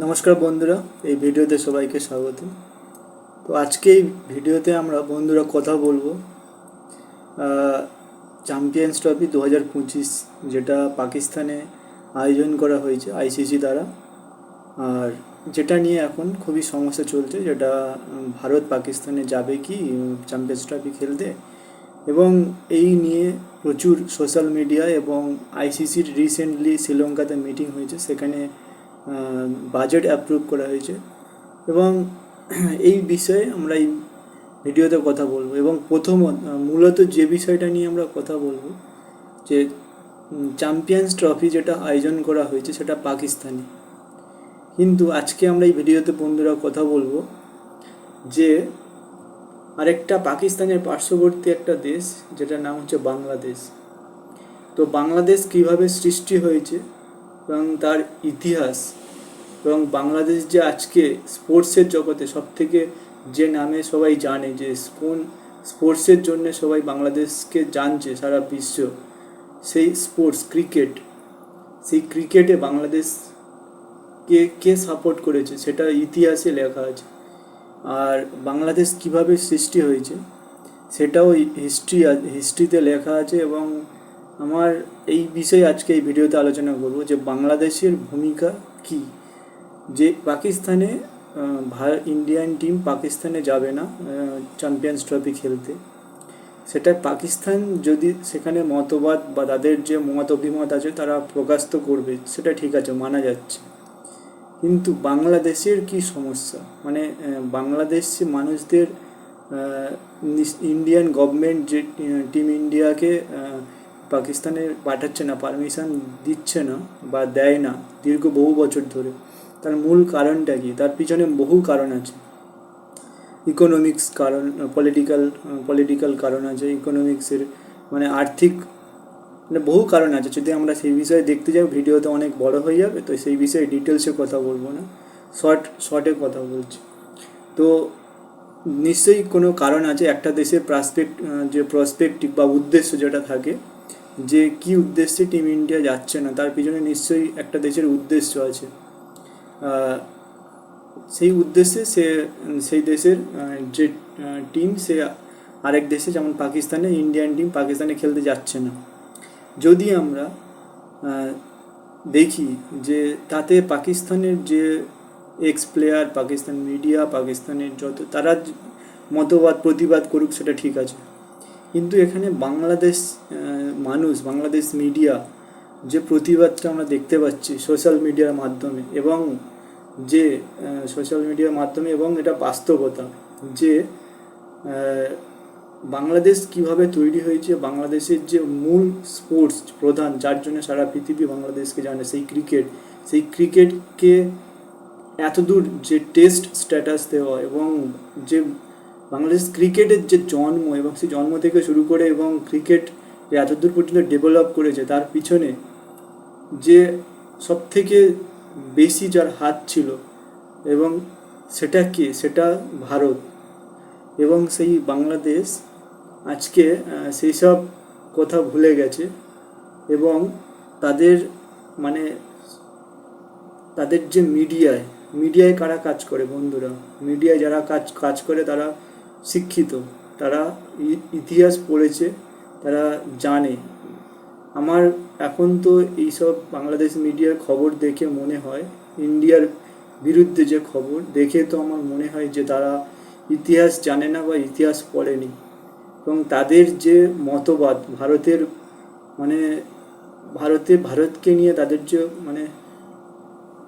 নমস্কার বন্ধুরা, এই ভিডিওতে সবাইকে স্বাগত। তো আজকে এই ভিডিওতে আমরা বন্ধুরা কথা বলব চ্যাম্পিয়ন্স ট্রফি দু হাজার পঁচিশ, যেটা পাকিস্তানে আয়োজন করা হয়েছে আইসিসি দ্বারা। আর যেটা নিয়ে এখন খুবই সমস্যা চলছে, যেটা ভারত পাকিস্তানে যাবে কি চ্যাম্পিয়ন্স ট্রফি খেলতে। এবং এই নিয়ে প্রচুর সোশ্যাল মিডিয়া এবং আইসিসির রিসেন্টলি শ্রীলঙ্কাতে মিটিং হয়েছে, সেখানে বাজেট অ্যাপ্রুভ করা হয়েছে। এবং এই বিষয়ে আমরা এই ভিডিওতে কথা বলব। এবং প্রথমত মূলত যে বিষয়টা নিয়ে আমরা কথা বলব, যে চ্যাম্পিয়ন্স ট্রফি যেটা আয়োজন করা হয়েছে সেটা পাকিস্তানে। কিন্তু আজকে আমরা এই ভিডিওতে বন্ধুরা কথা বলব যে আরেকটা পাকিস্তানের পার্শ্ববর্তী একটা দেশ, যেটার নাম হচ্ছে বাংলাদেশ। তো বাংলাদেশ কীভাবে সৃষ্টি হয়েছে এবং তার ইতিহাস এবং বাংলাদেশ যে আজকে স্পোর্টসের জগতে সব থেকে যে নামে সবাই জানে যে কোন স্পোর্টসের জন্য সবাই বাংলাদেশকে জানছে সারা বিশ্ব, সেই স্পোর্টস, ক্রিকেট। সেই ক্রিকেটে বাংলাদেশ কে কে সাপোর্ট করেছে সেটা ইতিহাসে লেখা আছে। আর বাংলাদেশ কীভাবে সৃষ্টি হয়েছে সেটাও হিস্ট্রি হিস্ট্রিতে লেখা আছে এবং আমার এই বিষয়ে আজকে এই ভিডিওতে আলোচনা করব যে বাংলাদেশের ভূমিকা কি? যে পাকিস্তানে ইন্ডিয়ান টিম পাকিস্তানে যাবে না চ্যাম্পিয়ন্স ট্রফি খেলতে। সেটা পাকিস্তান যদি সেখানে মতবাদ বা তাদের যে মত অভিমত আছে তারা প্রকাশ তো করবে, সেটা ঠিক আছে, মানা যাচ্ছে। কিন্তু বাংলাদেশের কি সমস্যা? মানে বাংলাদেশ মানুষদের ইন্ডিয়ান গভর্নমেন্ট যে টিম ইন্ডিয়াকে পাকিস্তানে পাঠাচ্ছে না পারমিশন দিচ্ছে না বা দেয় না দীর্ঘ বহু বছর ধরে। তার মূল কারণটা কি? তার পিছনে বহু কারণ আছে। ইকোনমিক্স কারণ পলিটিক্যাল পলিটিক্যাল কারণ আছে ইকোনমিক্সের মানে আর্থিক মানে বহু কারণ আছে। যদি আমরা সেই বিষয়ে দেখতে যাই ভিডিওতে অনেক বড় হয়ে যাবে, তো সেই বিষয়ে ডিটেলসে কথা বলব না। শর্ট শর্টে কথা বলছি। তো নিশ্চয়ই কোনো কারণ আছে, একটা দেশের প্রাসপেক্ট যে প্রসপেক্টিভ বা উদ্দেশ্য যেটা থাকে যে কি উদ্দেশ্যে টিম ইন্ডিয়া যাচ্ছে না, তার পিছনে নিশ্চয়ই একটা দেশের উদ্দেশ্য আছে। সেই উদ্দেশ্যে সে, সেই দেশের যে টিম সে আরেক দেশে, যেমন পাকিস্তানে ইন্ডিয়ান টিম পাকিস্তানে খেলতে যাচ্ছে না। যদি আমরা দেখি যে তাতে পাকিস্তানের যে এক্স প্লেয়ার পাকিস্তান মিডিয়া পাকিস্তানের যত, তারা মতবাদ, প্রতিবাদ করুক, সেটা ঠিক আছে। কিন্তু এখানে বাংলাদেশ মানুষ, বাংলাদেশ মিডিয়া যে প্রতিবাদটা আমরা দেখতে পাচ্ছি সোশ্যাল মিডিয়ার মাধ্যমে এবং যে সোশ্যাল মিডিয়ার মাধ্যমে এবং এটা বাস্তবতা যে বাংলাদেশ কীভাবে তৈরি হয়েছে, বাংলাদেশের যে মূল স্পোর্টস প্রধান যার জন্য সারা পৃথিবী বাংলাদেশকে জানে সেই ক্রিকেট সেই ক্রিকেটকে এতদূর যে টেস্ট স্ট্যাটাস দেওয়া এবং যে বাংলাদেশ ক্রিকেটের যে জন্ম এবং সেই জন্ম থেকে শুরু করে এবং ক্রিকেট এতদূর পর্যন্ত ডেভেলপ করেছে, তার পিছনে যে সব থেকে বেশি যার হাত ছিল এবং সেটা কে? সেটা ভারত। এবং সেই বাংলাদেশ আজকে সেই সব কথা ভুলে গেছে এবং তাদের মানে তাদের যে মিডিয়ায় মিডিয়ায় কারা কাজ করে বন্ধুরা? মিডিয়ায় যারা কাজ কাজ করে তারা শিক্ষিত। তারা ইতিহাস পড়েছে, তারা জানে। আমার এখন তো এইসব বাংলাদেশ মিডিয়ার খবর দেখে মনে হয়, ইন্ডিয়ার বিরুদ্ধে যে খবর, দেখে তো আমার মনে হয় যে তারা ইতিহাস জানে না বা ইতিহাস পড়েনি। এবং তাদের যে মতবাদ, ভারতের মানে ভারতে ভারতকে নিয়ে তাদের যে মানে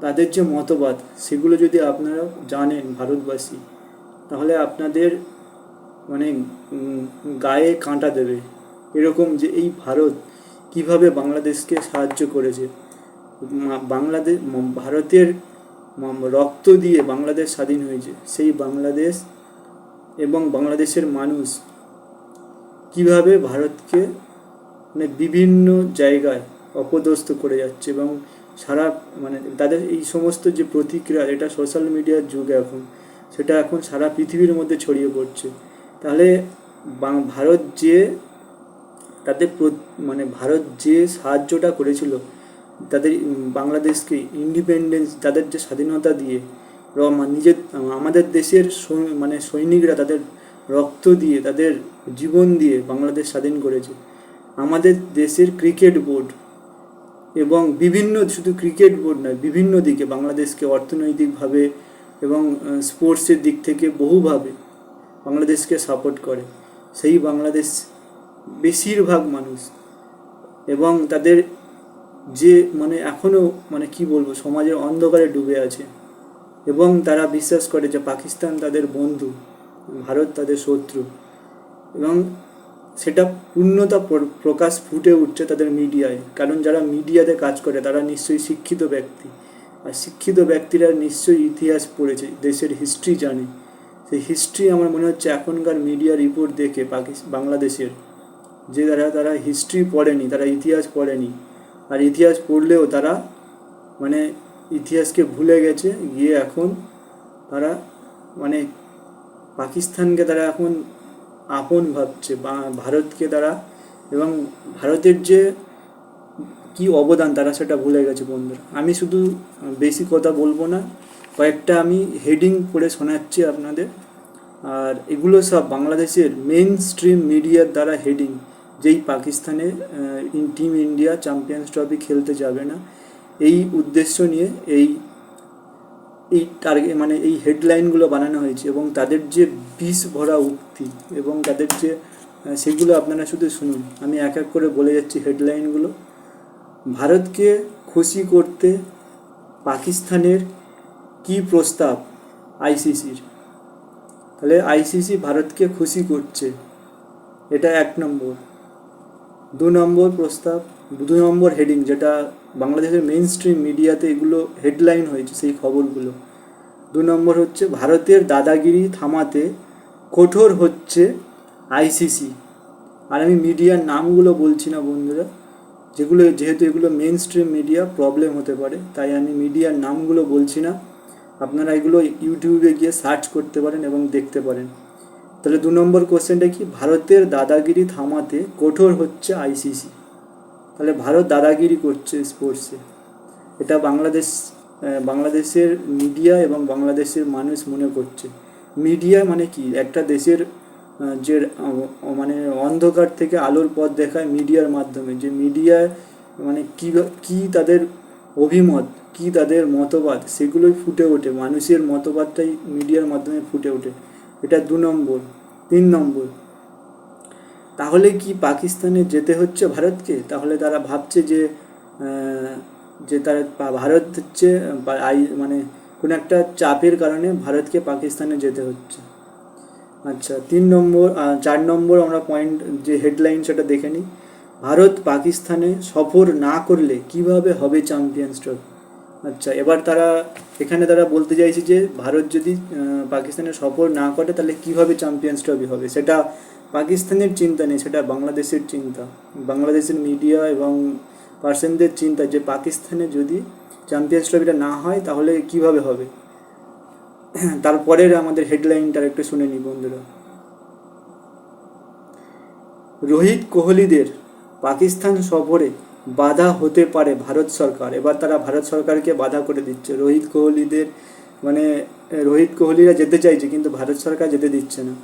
তাদের যে মতবাদ, সেগুলো যদি আপনারা জানেন ভারতবাসী, তাহলে আপনাদের মানে গায়ে কাঁটা দেবে। এরকম যে এই ভারত কীভাবে বাংলাদেশকে সাহায্য করেছে। বাংলাদেশ ভারতের রক্ত দিয়ে বাংলাদেশ স্বাধীন হয়েছে। সেই বাংলাদেশ এবং বাংলাদেশের মানুষ কীভাবে ভারতকে মানে বিভিন্ন জায়গায় অপদস্থ করে যাচ্ছে এবং সারা মানে তাদের এই সমস্ত যে প্রতিক্রিয়া এটা সোশ্যাল মিডিয়ার যুগ এখন, সেটা এখন সারা পৃথিবীর মধ্যে ছড়িয়ে পড়ছে। তাহলে ভারত যে তাদের মানে ভারত যে সাহায্যটা করেছিল, তাদের বাংলাদেশকে ইন্ডিপেন্ডেন্স তাদের যে স্বাধীনতা দিয়ে নিজের, আমাদের দেশের মানে সৈনিকরা তাদের রক্ত দিয়ে, তাদের জীবন দিয়ে বাংলাদেশ স্বাধীন করেছে। আমাদের দেশের ক্রিকেট বোর্ড এবং বিভিন্ন, শুধু ক্রিকেট বোর্ড নয়, বিভিন্ন দিকে বাংলাদেশকে অর্থনৈতিকভাবে এবং স্পোর্টসের দিক থেকে বহুভাবে বাংলাদেশকে সাপোর্ট করে। সেই বাংলাদেশ বেশিরভাগ মানুষ এবং তাদের যে মানে এখনও মানে কি বলব, সমাজের অন্ধকারে ডুবে আছে এবং তারা বিশ্বাস করে যে পাকিস্তান তাদের বন্ধু, ভারত তাদের শত্রু এবং সেটা পূর্ণতা প্র- প্রকাশ ফুটে উঠছে তাদের মিডিয়ায়। কারণ যারা মিডিয়াতে কাজ করে, তারা নিশ্চয়ই শিক্ষিত ব্যক্তি। আর শিক্ষিত ব্যক্তিরা নিশ্চয়ই ইতিহাস পড়েছে, দেশের হিস্ট্রি জানে। সেই হিস্ট্রি আমার মনে হচ্ছে এখনকার মিডিয়া রিপোর্ট দেখে বাংলাদেশের। যে তারা তারা হিস্ট্রি পড়েনি, তারা ইতিহাস পড়েনি। আর ইতিহাস পড়লেও তারা মানে ইতিহাসকে ভুলে গেছে, গিয়ে এখন তারা মানে পাকিস্তানকে তারা এখন আপন ভাবছে, বা ভারতকে তারা এবং ভারতের যে কি অবদান তারা সেটা ভুলে গেছে বন্ধুরা। আমি শুধু বেশি কথা বলব না কয়েকটা আমি হেডিং করে শোনাচ্ছি আপনাদের। আর এগুলো সব বাংলাদেশের মেন স্ট্রিম মিডিয়ার দ্বারা হেডিং যেই পাকিস্তানে টিম ইন্ডিয়া চ্যাম্পিয়ন্স ট্রফি খেলতে যাবে না। এই উদ্দেশ্য নিয়ে এই এই টার্গেট মানে এই হেডলাইনগুলো বানানো হয়েছে এবং তাদের যে বিষ ভরা উক্তি এবং তাদের যে সেগুলো আপনারা শুধু শুনুন। আমি এক এক করে বলে যাচ্ছি হেডলাইনগুলো ভারতকে খুশি করতে পাকিস্তানের কি প্রস্তাব আইসিসির? তাহলে আইসিসি ভারতকে খুশি করছে। এটা এক নম্বর। দু নম্বর প্রস্তাব, দু নম্বর হেডিং যেটা বাংলাদেশের মেইন স্ট্রিম মিডিয়াতে এগুলো হেডলাইন হয়েছে সেই খবরগুলো। দু নম্বর হচ্ছে, ভারতের দাদাগিরি থামাতে কঠোর হচ্ছে আইসিসি। আর আমি মিডিয়ার নামগুলো বলছি না বন্ধুরা, যেগুলো, যেহেতু এগুলো মেন স্ট্রিম মিডিয়া প্রবলেম হতে পারে, তাই আমি মিডিয়ার নামগুলো বলছি না। আপনারা এগুলো ইউটিউবে গিয়ে সার্চ করতে পারেন এবং দেখতে পারেন। তাহলে দু নম্বর কোশ্চেনটা কি? ভারতের দাদাগিরি থামাতে কঠোর হচ্ছে আইসিসি তাহলে ভারত দাদাগিরি করছে স্পোর্টসে এটা বাংলাদেশ বাংলাদেশের মিডিয়া এবং বাংলাদেশের মানুষ মনে করছে। মিডিয়া মানে কি? একটা দেশের যে মানে অন্ধকার থেকে আলোর পথ দেখায় মিডিয়ার মাধ্যমে। যে মিডিয়া মানে কী কী তাদের অভিমত, কী তাদের মতবাদ, সেগুলোই ফুটে ওঠে। মানুষের মতবাদটাই মিডিয়ার মাধ্যমে ফুটে ওঠে। এটা দু নম্বর। তিন নম্বর। তাহলে কি পাকিস্তানে যেতে হচ্ছে ভারতকে? তাহলে তারা ভাবছে যে যে তারা ভারত হচ্ছে মানে কোনো একটা চাপের কারণে ভারতকে পাকিস্তানে যেতে হচ্ছে। আচ্ছা তিন নম্বর চার নম্বর আমরা পয়েন্ট যে হেডলাইন সেটা দেখে নিই। ভারত পাকিস্তানে সফর না করলে কীভাবে হবে চ্যাম্পিয়ন্স ট্রফি আচ্ছা এবার তারা, এখানে তারা বলতে চাইছে যে ভারত যদি পাকিস্তানে সফর না করে তাহলে কীভাবে চ্যাম্পিয়ন্স ট্রফি হবে? সেটা পাকিস্তানের চিন্তা নেই, সেটা বাংলাদেশের চিন্তা। বাংলাদেশের মিডিয়া এবং পার্সনদের চিন্তা যে পাকিস্তানে যদি চ্যাম্পিয়ন্স ট্রফিটা না হয় তাহলে কীভাবে হবে? তারপরের আমাদের হেডলাইনটা একটু শুনে নিই বন্ধুরা। রোহিত কোহলিদের পাকিস্তান সফরে বাধা হতে পারে ভারত সরকার। এবার তারা ভারত সরকারকে বাধা করে দিচ্ছে। রোহিত কোহলিদের মানে রোহিত কোহলিরা যেতে চাইছে, কিন্তু ভারত সরকার যেতে দিচ্ছে না।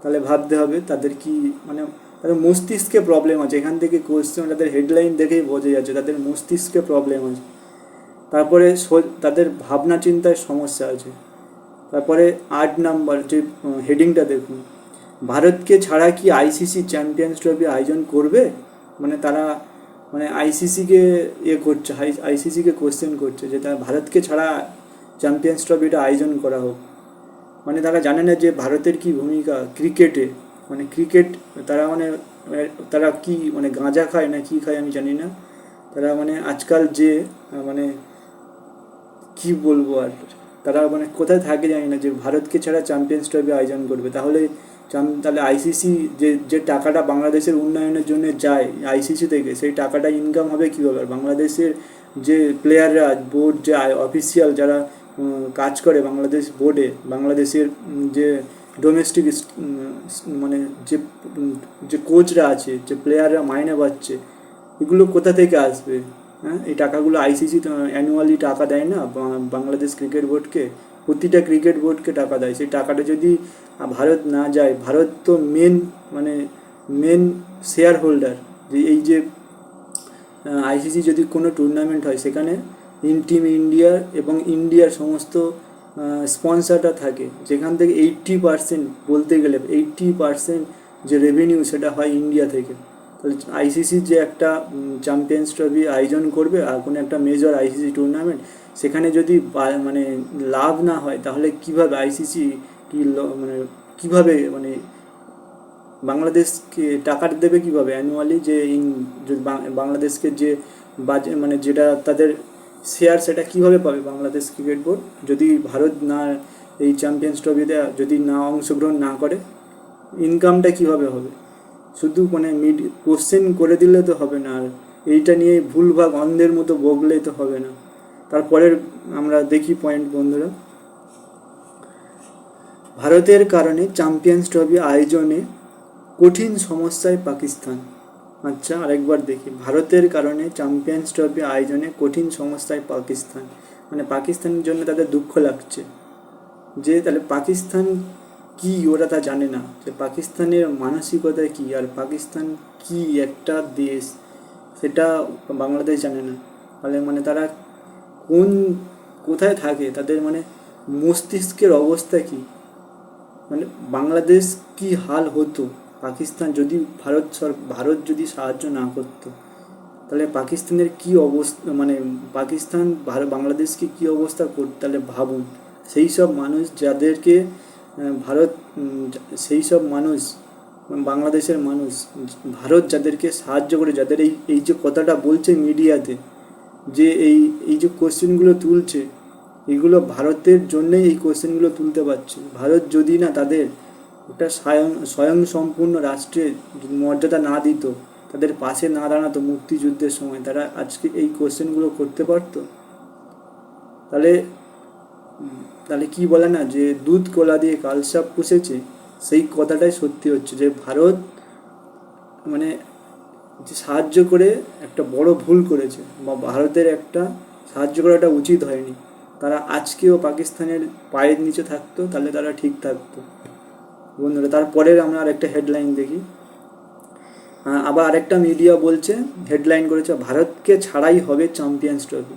তাহলে ভাবতে হবে তাদের কি মানে তাদের মস্তিষ্কে প্রবলেম আছে। এখান থেকে কোশ্চেন তাদের হেডলাইন দেখেই বোঝা যাচ্ছে তাদের মস্তিষ্কে প্রবলেম আছে। তারপরে তাদের ভাবনা চিন্তায় সমস্যা আছে। তারপরে আট নাম্বার যে হেডিংটা দেখুন। ভারতকে ছাড়া কি আইসিসি চ্যাম্পিয়ন্স ট্রফি আয়োজন করবে? মানে তারা মানে আইসিসিকে ইয়ে করছে আইসিসিকে কোশ্চেন করছে যে তারা ভারতকে ছাড়া চ্যাম্পিয়ন্স ট্রফিটা আয়োজন করা হোক। মানে তারা জানে না যে ভারতের কি ভূমিকা ক্রিকেটে মানে ক্রিকেট তারা মানে মানে তারা কি মানে গাঁজা খায় না কি খায় আমি জানি না। তারা মানে আজকাল যে মানে কি বলব আর, তারা মানে কোথায় থাকে জানি না যে ভারতকে ছাড়া চ্যাম্পিয়ন্স ট্রফি আয়োজন করবে। তাহলে তাহলে আইসিসি যে যে টাকাটা বাংলাদেশের উন্নয়নের জন্য যায় আইসিসি থেকে, সেই টাকাটা ইনকাম হবে কীভাবে? আর বাংলাদেশের যে প্লেয়াররা বোর্ড যে অফিসিয়াল যারা কাজ করে বাংলাদেশ বোর্ডে বাংলাদেশের যে ডোমেস্টিক মানে যে যে কোচরা আছে, যে প্লেয়াররা মাইনে পাচ্ছে, এগুলো কোথা থেকে আসবে? হ্যাঁ এই টাকাগুলো আইসিসি অ্যানুয়ালি টাকা দেয় না বাংলাদেশ ক্রিকেট বোর্ডকে প্রতিটা ক্রিকেট বোর্ডকে টাকা দেয়। সেই টাকাটা যদি ভারত না যায়, ভারত তো মেন মানে মেন শেয়ার হোল্ডার যে এই যে আইসিসি যদি কোনো টুর্নামেন্ট হয় সেখানে ইন টিম ইন্ডিয়ার এবং ইন্ডিয়ার সমস্ত স্পন্সারটা থাকে, যেখান থেকে এইট্টি পার্সেন্ট বলতে গেলে এইট্টি পার্সেন্ট যে রেভিনিউ সেটা হয় ইন্ডিয়া থেকে। তাহলে আইসিসির যে একটা চ্যাম্পিয়ন্স ট্রফি আয়োজন করবে আর কোনো একটা মেজর আইসিসি টুর্নামেন্ট সেখানে যদি মানে লাভ না হয়, তাহলে কীভাবে আইসিসি কি মানে কীভাবে মানে বাংলাদেশকে টাকা দেবে কীভাবে অ্যানুয়ালি যে ইন বাংলাদেশকে যে বাজে মানে যেটা তাদের শেয়ার সেটা কীভাবে পাবে বাংলাদেশ ক্রিকেট বোর্ড যদি ভারত না, এই চ্যাম্পিয়ন্স ট্রফিতে যদি না অংশগ্রহণ না করে ইনকামটা কীভাবে হবে? শুধু মানে মিড কোশ্চেন করে দিলে তো হবে না, আর এইটা নিয়ে ভুলভাগ অন্ধের মতো বগলেই তো হবে না। তারপরের আমরা দেখি পয়েন্ট বন্ধুরা। ভারতের কারণে চ্যাম্পিয়ন্স ট্রফি আয়োজনে কঠিন সমস্যায় পাকিস্তান। আচ্ছা আরেকবার দেখি। ভারতের কারণে চ্যাম্পিয়ন্স ট্রফি আয়োজনে কঠিন সমস্যায় পাকিস্তান। মানে পাকিস্তানের জন্য তাদের দুঃখ লাগছে। যে তাহলে পাকিস্তান কি ওরা তা জানে না। যে পাকিস্তানের মানসিকতা কি আর পাকিস্তান কি একটা দেশ, সেটা বাংলাদেশ জানে না। তাহলে মানে তারা কোন, কোথায় থাকে? তাদের মানে মস্তিষ্কের অবস্থা কি? মানে বাংলাদেশ কি হাল হতো? পাকিস্তান যদি ভারত সর, ভারত যদি সাহায্য না করতো, তাহলে পাকিস্তানের কি অবস্থা মানে পাকিস্তান, ভার- বাংলাদেশকে কি অবস্থা করতো তাহলে ভাবুন। সেই সব মানুষ যাদেরকে ভারত সেই সব মানুষ মানে বাংলাদেশের মানুষ, ভারত যাদেরকে সাহায্য করে, যাদের এই এই যে কথাটা বলছে মিডিয়াতে, যে এই এই যে কোশ্চেনগুলো তুলছে এগুলো ভারতের জন্যই এই কোয়েশ্চেনগুলো তুলতে পারছে। ভারত যদি না তাদের একটা স্বয়ং স্বয়ং সম্পূর্ণ রাষ্ট্রের মর্যাদা না দিত, তাদের পাশে না দাঁড়াতো মুক্তিযুদ্ধের সময়, তারা আজকে এই কোশ্চেনগুলো করতে পারতো? তাহলে তাহলে কি বলে না যে দুধ কোলা দিয়ে কালসাপ পুষেছে, সেই কথাটাই সত্যি হচ্ছে যে ভারত মানে যে সাহায্য করে একটা বড় ভুল করেছে, বা ভারতের একটা সাহায্য করাটা উচিত হয়নি। তারা আজকেও পাকিস্তানের পায়ের নিচে থাকতো, তাহলে তারা ঠিক থাকতো। বন্ধুরা, তারপরের আমরা আরেকটা হেডলাইন দেখি। আবার আরেকটা মিডিয়া বলছে হেডলাইন করেছে, ভারতকে ছাড়াই হবে চ্যাম্পিয়ন্স ট্রফি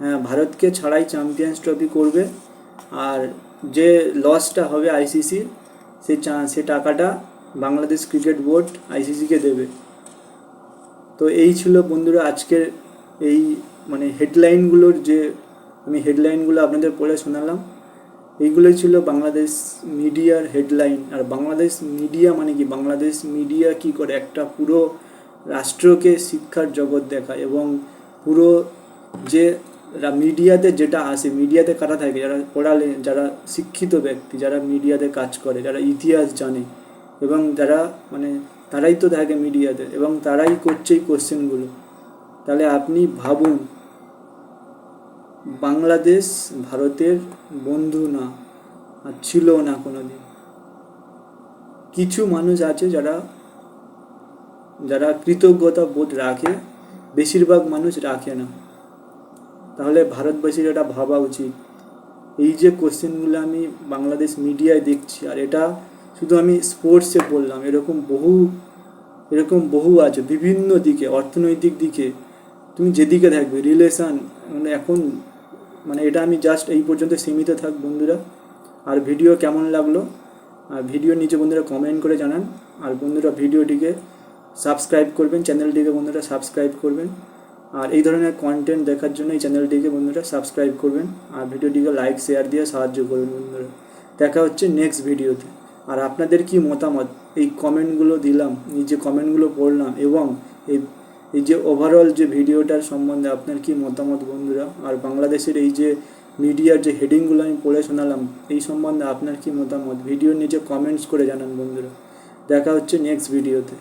হ্যাঁ ভারতকে ছাড়াই চ্যাম্পিয়ন্স ট্রফি করবে। আর যে লসটা হবে আইসিসির সে সে টাকাটা বাংলাদেশ ক্রিকেট বোর্ড আইসিসিকে দেবে। তো এই ছিল বন্ধুরা আজকের এই মানে হেডলাইনগুলোর যে আমি হেডলাইনগুলো আপনাদের পড়ে শোনালাম। এইগুলোই ছিল বাংলাদেশ মিডিয়ার হেডলাইন আর বাংলাদেশ মিডিয়া মানে কি? বাংলাদেশ মিডিয়া কি করে? একটা পুরো রাষ্ট্রকে শিক্ষার জগৎ দেখায় এবং পুরো যে মিডিয়াতে যেটা আসে, মিডিয়াতে কারা থাকে? যারা পড়ালে, যারা শিক্ষিত ব্যক্তি, যারা মিডিয়াতে কাজ করে, যারা ইতিহাস জানে এবং যারা মানে তারাই তো থাকে মিডিয়াতে এবং তারাই করছে এই কোশ্চেনগুলো তাহলে আপনি ভাবুন বাংলাদেশ ভারতের বন্ধু না, আর ছিল না কোনোদিন। কিছু মানুষ আছে যারা যারা কৃতজ্ঞতা বোধ রাখে, বেশিরভাগ মানুষ রাখে না। তাহলে ভারতবাসীর এটা ভাবা উচিত। এই যে কোশ্চেনগুলো আমি বাংলাদেশ মিডিয়ায় দেখছি, আর এটা শুধু আমি স্পোর্টসে বললাম, এরকম বহু এরকম বহু আছে, বিভিন্ন দিকে, অর্থনৈতিক দিকে। তুমি যেদিকে থাকবে রিলেশান মানে এখন মানে এটা আমি জাস্ট এই পর্যন্ত সীমিত থাক বন্ধুরা। আর ভিডিও কেমন লাগল? আর ভিডিও নিচে বন্ধুরা কমেন্ট করে জানান। আর বন্ধুরা ভিডিওটিকে সাবস্ক্রাইব করবেন চ্যানেলটিকে বন্ধুরা সাবস্ক্রাইব করবেন। আর এই ধরনের কন্টেন্ট দেখার জন্য এই চ্যানেলটিকে বন্ধুরা সাবস্ক্রাইব করবেন। আর ভিডিওটিকে লাইক শেয়ার দিয়ে সাহায্য করবেন বন্ধুরা। দেখা হচ্ছে নেক্সট ভিডিওতে আর আপনাদের কি মতামত? এই কমেন্টগুলো দিলাম, এই যে কমেন্টগুলো পড়লাম এবং এই এই যে ওভারঅল যে ভিডিওটার সম্বন্ধে আপনার কি মতামত বন্ধুরা? আর বাংলাদেশের এই যে মিডিয়ার যে হেডিংগুলো আমি পড়ে শোনালাম, এই সম্বন্ধে আপনার কি মতামত? ভিডিওর নিচে কমেন্টস করে জানান বন্ধুরা। দেখা হচ্ছে নেক্সট ভিডিওতে